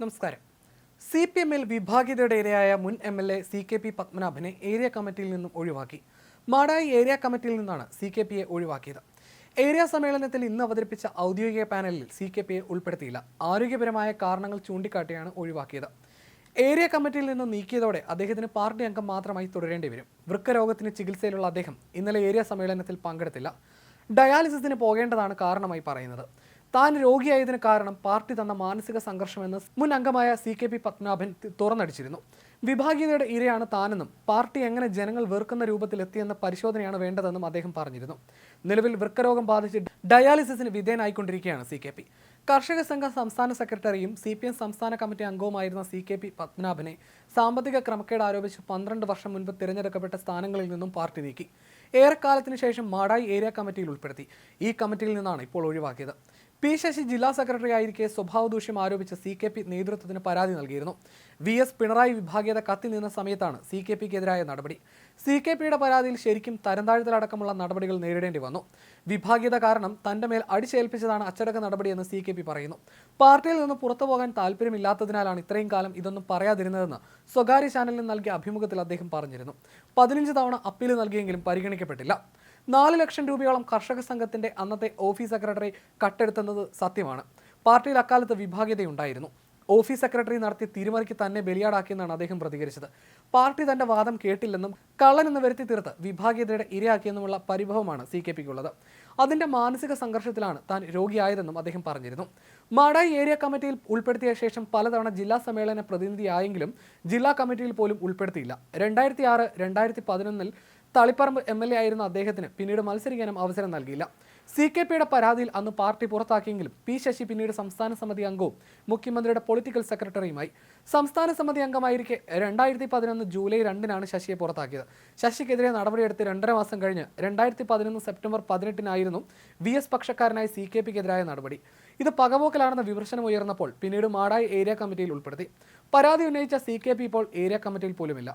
നമസ്കാരം. C P എമ്മിൽ വിഭാഗീയതയുടെ ഇരയായ മുൻ M L A C K P പത്മനാഭനെ area കമ്മിറ്റിയിൽ നിന്നും ഒഴിവാക്കി. മാടായി ഏരിയ കമ്മിറ്റിയിൽ നിന്നാണ് സി കെ പിയെ ഒഴിവാക്കിയത്. ഏരിയ സമ്മേളനത്തിൽ ഇന്ന് അവതരിപ്പിച്ച ഔദ്യോഗിക പാനലിൽ സി കെ പിയെ ഉൾപ്പെടുത്തിയില്ല. ആരോഗ്യപരമായ കാരണങ്ങൾ ചൂണ്ടിക്കാട്ടിയാണ് ഒഴിവാക്കിയത്. ഏരിയ കമ്മിറ്റിയിൽ നിന്നും നീക്കിയതോടെ അദ്ദേഹത്തിന് പാർട്ടി അംഗം മാത്രമായി തുടരേണ്ടി വരും. വൃക്കരോഗത്തിന് ചികിത്സയിലുള്ള അദ്ദേഹം ഇന്നലെ ഏരിയ സമ്മേളനത്തിൽ പങ്കെടുത്തില്ല. ഡയാലിസിസിന് പോകേണ്ടതാണ് കാരണമായി പറയുന്നത്. താൻ രോഗിയായതിന് കാരണം പാർട്ടി തന്ന മാനസിക സംഘർഷമെന്ന് മുൻ അംഗമായ സി കെ പി പത്മനാഭൻ തുറന്നടിച്ചിരുന്നു. വിഭാഗീയതയുടെ ഇരയാണ് താനെന്നും പാർട്ടി എങ്ങനെ ജനങ്ങൾ വെറുക്കുന്ന രൂപത്തിലെത്തിയെന്ന പരിശോധനയാണ് വേണ്ടതെന്നും അദ്ദേഹം പറഞ്ഞിരുന്നു. നിലവിൽ വൃക്കരോഗം ബാധിച്ച് ഡയാലിസിസിന് വിധേയനായിക്കൊണ്ടിരിക്കുകയാണ് സി കെ പി. കർഷക സംഘം സംസ്ഥാന സെക്രട്ടറിയും സി പി എം സംസ്ഥാന കമ്മിറ്റി അംഗവുമായിരുന്ന സി കെ പി പത്മനാഭനെ സാമ്പത്തിക ക്രമക്കേട് ആരോപിച്ച് പന്ത്രണ്ട് വർഷം മുൻപ് തിരഞ്ഞെടുക്കപ്പെട്ട സ്ഥാനങ്ങളിൽ നിന്നും പാർട്ടി നീക്കി. ഏറെക്കാലത്തിന് ശേഷം മാടായി ഏരിയ കമ്മിറ്റിയിൽ ഉൾപ്പെടുത്തി. ഈ കമ്മിറ്റിയിൽ നിന്നാണ് ഇപ്പോൾ ഒഴിവാക്കിയത്. പി ശശി ജില്ലാ സെക്രട്ടറി ആയിരിക്കെ സ്വഭാവ ദൂഷ്യം ആരോപിച്ച് സി കെ പി നേതൃത്വത്തിന് പരാതി നൽകിയിരുന്നു. വി എസ് പിണറായി വിഭാഗീയത കത്തിൽ നിന്ന സമയത്താണ് സി കെ പിക്കെതിരായ നടപടി. സി കെ പിയുടെ പരാതിയിൽ ശരിക്കും തരംതാഴ്ത്തലടക്കമുള്ള നടപടികൾ നേരിടേണ്ടി വന്നു. വിഭാഗീയത കാരണം തന്റെ മേൽ അടിച്ചേൽപ്പിച്ചതാണ് അച്ചടക്ക നടപടിയെന്ന് സി കെ പി പറയുന്നു. പാർട്ടിയിൽ നിന്ന് പുറത്തു പോകാൻ താല്പര്യമില്ലാത്തതിനാലാണ് ഇത്രയും കാലം ഇതൊന്നും പറയാതിരുന്നതെന്ന് സ്വകാര്യ ചാനലിന് നൽകിയ അഭിമുഖത്തിൽ അദ്ദേഹം പറഞ്ഞിരുന്നു. പതിനഞ്ച് തവണ അപ്പീൽ നൽകിയെങ്കിലും പരിഗണിക്കപ്പെട്ടില്ല. നാല് ലക്ഷം രൂപയോളം കർഷക സംഘത്തിന്റെ അന്നത്തെ ഓഫീസ് സെക്രട്ടറി കട്ടെടുത്തെന്നത് സത്യമാണ്. പാർട്ടിയിൽ അക്കാലത്ത് വിഭാഗീയതയുണ്ടായിരുന്നു. ഓഫീസ് സെക്രട്ടറി നടത്തിയ തിരുമറിക്ക് തന്നെ ബലിയാടാക്കിയെന്നാണ് അദ്ദേഹം പ്രതികരിച്ചത്. പാർട്ടി തന്റെ വാദം കേട്ടില്ലെന്നും കള്ളനെന്ന് വരുത്തി തീർത്ത് വിഭാഗീയതയുടെ ഇരയാക്കിയെന്നുമുള്ള പരിഭവമാണ് സി കെ പിക്കുള്ളത് അതിന്റെ മാനസിക സംഘർഷത്തിലാണ് താൻ രോഗിയായതെന്നും അദ്ദേഹം പറഞ്ഞിരുന്നു. മാടായി ഏരിയ കമ്മിറ്റിയിൽ ഉൾപ്പെടുത്തിയ ശേഷം പലതവണ ജില്ലാ സമ്മേളന പ്രതിനിധിയായെങ്കിലും ജില്ലാ കമ്മിറ്റിയിൽ പോലും ഉൾപ്പെടുത്തിയില്ല. രണ്ടായിരത്തി ആറ് രണ്ടായിരത്തി പതിനൊന്നിൽ തളിപ്പറമ്പ് എം എൽ എ ആയിരുന്ന അദ്ദേഹത്തിന് പിന്നീട് മത്സരിക്കാനും അവസരം നൽകിയില്ല. സി കെ പിയുടെ പരാതിയിൽ അന്ന് പാർട്ടി പുറത്താക്കിയെങ്കിലും പി ശശി പിന്നീട് സംസ്ഥാന സമിതി അംഗവും മുഖ്യമന്ത്രിയുടെ പൊളിറ്റിക്കൽ സെക്രട്ടറിയുമായി. സംസ്ഥാന സമിതി അംഗമായിരിക്കെ രണ്ടായിരത്തി പതിനൊന്ന് ജൂലൈ രണ്ടിനാണ് ശശിയെ പുറത്താക്കിയത്. ശശിക്കെതിരെ നടപടിയെടുത്ത് രണ്ടര മാസം കഴിഞ്ഞ് രണ്ടായിരത്തി പതിനൊന്ന് സെപ്റ്റംബർ പതിനെട്ടിനായിരുന്നു വി എസ് പക്ഷക്കാരനായ സി കെ പിക്കെതിരായ നടപടി. ഇത് പകവോക്കലാണെന്ന വിമർശനം ഉയർന്നപ്പോൾ പിന്നീട് മാടായി ഏരിയ കമ്മിറ്റിയിൽ ഉൾപ്പെടുത്തി. പരാതി ഉന്നയിച്ച സി കെ പി ഇപ്പോൾ ഏരിയ കമ്മിറ്റിയിൽ പോലുമില്ല.